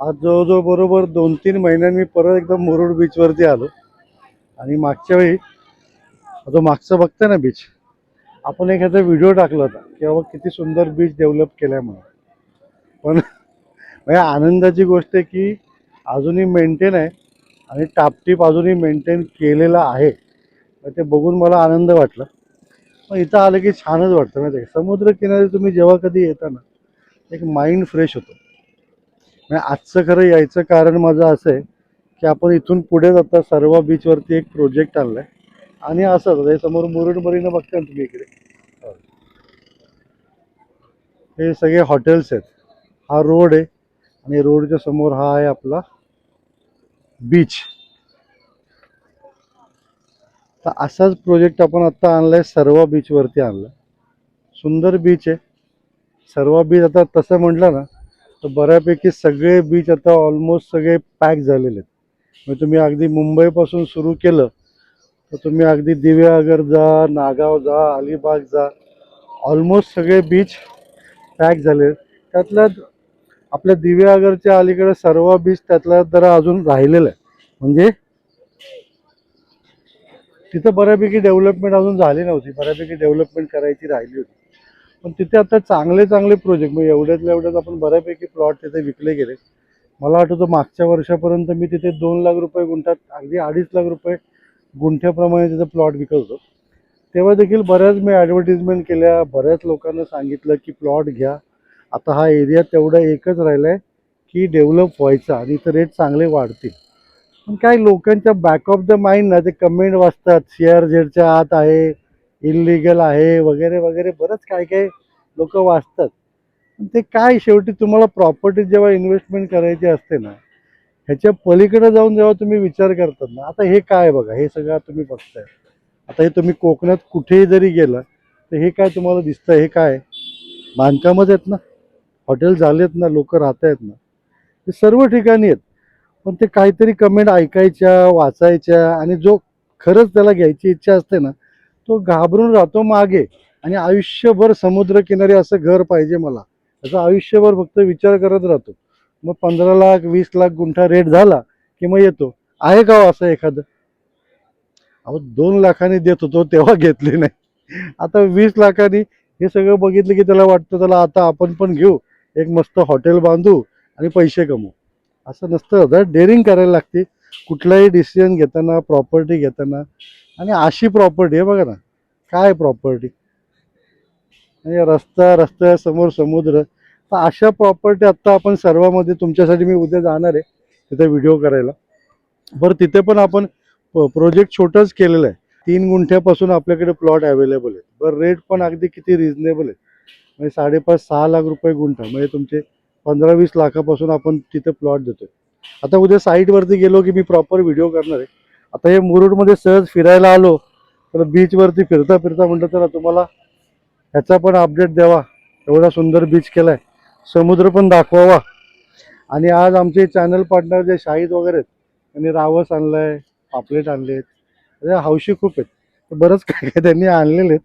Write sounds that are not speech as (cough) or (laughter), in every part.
आज जवळजवळ बरोबर दोन तीन महिन्यांनी परत एकदम मुरुड बीचवरती आलो. आणि मागच्या वेळी जो मागचं बघतोय ना बीच आपण एखादा व्हिडिओ टाकला होता की बाबा किती सुंदर बीच डेव्हलप केल्यामुळे म्हणून. पण म्हणजे आनंदाची गोष्ट आहे की अजूनही मेंटेन आहे आणि टापटीप अजूनही मेंटेन केलेला आहे. तर ते बघून मला आनंद वाटला. पण इथं आलं की छानच वाटतं माहिती आहे समुद्रकिनारी तुम्ही जेव्हा कधी येता ना एक माइंड फ्रेश होतो. म्हणजे आजचं खरं यायचं कारण माझं असं आहे की आपण इथून पुढे जाता सर्व बीचवरती एक प्रोजेक्ट आणलाय. आणि असंच हे समोर मुरुड मरीनं बघता तुम्ही इकडे? हे सगळे हॉटेल्स आहेत. हा रोड आहे आणि रोडच्या समोर हा आहे आपला बीच. तर असाच प्रोजेक्ट आपण आत्ता आणलाय सर्व बीचवरती आणला सुंदर बीच आहे. सर्व बीच आता तसं म्हटलं ना तर बऱ्यापैकी सगळे बीच आता ऑलमोस्ट सगळे पॅक झालेले आहेत. म्हणजे तुम्ही अगदी मुंबईपासून सुरू केलं तर तुम्ही अगदी दिव्यागर जा नागाव जा अलिबाग जा ऑलमोस्ट सगळे बीच पॅक झाले त्यातल्या आपल्या दिव्यागरच्या अलीकडे सर्व बीच त्यातल्या जरा अजून राहिलेलं आहे म्हणजे तिथं बऱ्यापैकी डेव्हलपमेंट अजून झाली नव्हती. बऱ्यापैकी डेव्हलपमेंट करायची राहिली होती. पण तिथे आता चांगले चांगले प्रोजेक्ट म्हणजे एवढ्यातल्या एवढ्यात आपण बऱ्यापैकी प्लॉट तिथे विकले गेले. मला आठवतं मागच्या वर्षापर्यंत मी तिथे दोन लाख रुपये गुंठात अगदी अडीच लाख रुपये गुंठ्याप्रमाणे तिथे प्लॉट विकत होतो. तेव्हा देखील बऱ्याच मी ॲडव्हर्टिजमेंट केल्या बऱ्याच लोकांना सांगितलं की प्लॉट घ्या. आता हा एरिया तेवढा एकच राहिला आहे की डेव्हलप व्हायचा आणि इथं रेट चांगले वाढतील. पण काय लोकांच्या बॅक ऑफ द माइंड ना ते कमेंट वाचतात. शेअर झेडच्या आत आहे. इलिगल आहे वगैरे वगैरे बरंच काय काय लोक वाचतात. पण ते काय शेवटी तुम्हाला प्रॉपर्टी जेव्हा इन्व्हेस्टमेंट करायची असते ना ह्याच्या पलीकडे जाऊन जेव्हा तुम्ही विचार करतात ना आता हे काय बघा हे सगळं तुम्ही बघताय. आता हे तुम्ही कोकणात कुठेही जरी गेला तर हे काय तुम्हाला दिसतं हे काय? बांधकामच आहेत ना? हॉटेल झालेत ना? लोक राहत आहेत ना? हे सर्व ठिकाणी आहेत. पण ते काहीतरी कमेंट ऐकायच्या वाचायच्या आणि जो खरंच त्याला घ्यायची इच्छा असते ना तो घाबरून राहतो मागे. आणि आयुष्यभर समुद्रकिनारी असं घर पाहिजे मला. असं आयुष्यभर फक्त विचार करत राहतो. मग पंधरा लाख वीस लाख गुंठा रेट झाला की मग येतो. आहे का हो असं एखादं? अहो दोन लाखांनी देत होतो तेव्हा घेतले नाही. आता वीस लाखांनी हे सगळं बघितलं की त्याला वाटतं त्याला आता आपण पण घेऊ. एक मस्त हॉटेल बांधू आणि पैसे कमवू. असं नसतं. डेअरिंग करायला लागते. कुठलाही डिसिजन घेताना प्रॉपर्टी घेताना आणि अशी प्रॉपर्टी आहे बघा ना. काय प्रॉपर्टी म्हणजे रस्ता रस्त्यासमोर समुद्र. तर अशा प्रॉपर्टी आत्ता आपण सर्वांमध्ये तुमच्यासाठी मी उद्या जाणार आहे तिथे व्हिडिओ करायला. बरं तिथे पण आपण प्रोजेक्ट छोटंच केलेलं आहे. तीन गुंठ्यापासून आपल्याकडे प्लॉट अवेलेबल आहे. बरं रेट पण अगदी किती रिजनेबल आहे. म्हणजे साडेपाच सहा लाख रुपये गुंठा. म्हणजे तुमचे पंधरा वीस लाखापासून आपण तिथे प्लॉट देतोय. आता उद्या साईटवरती गेलो की मी प्रॉपर व्हिडिओ करणार आहे. आता हे मुरुडमध्ये सहज फिरायला आलो तर बीचवरती फिरता फिरता म्हटलं तर तुम्हाला ह्याचा पण अपडेट द्यावा. एवढा सुंदर बीच केला आहे समुद्र पण दाखवावा. आणि आज आमचे चॅनल पार्टनर जे शाहीद वगैरे आहेत त्यांनी रावस आणलं आहे पापलेट आणले आहेत हौशी खूप आहेत. तर बरंच (laughs) काय काय त्यांनी आणलेले आहेत.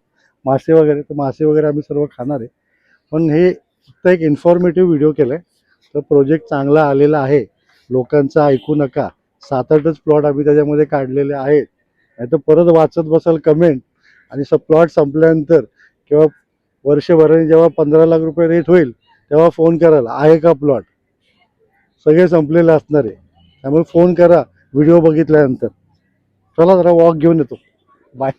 मासे वगैरे तर मासे वगैरे आम्ही सर्व खाणार आहे. पण हे फक्त एक इन्फॉर्मेटिव्ह व्हिडिओ केला आहे तर प्रोजेक्ट चांगला आलेला आहे. लोकांचं ऐकू नका. सात आठच प्लॉट आम्ही त्याच्यामध्ये काढलेले आहेत. नाही तर परत वाचत बसाल कमेंट आणि स प्लॉट संपल्यानंतर किंवा वर्षभराने जेव्हा पंधरा लाख रुपये रेट होईल तेव्हा फोन कराल आहे का प्लॉट सगळे संपलेले असणार आहे. त्यामुळे फोन करा व्हिडिओ बघितल्यानंतर. चला जरा वॉक घेऊन येतो. बाय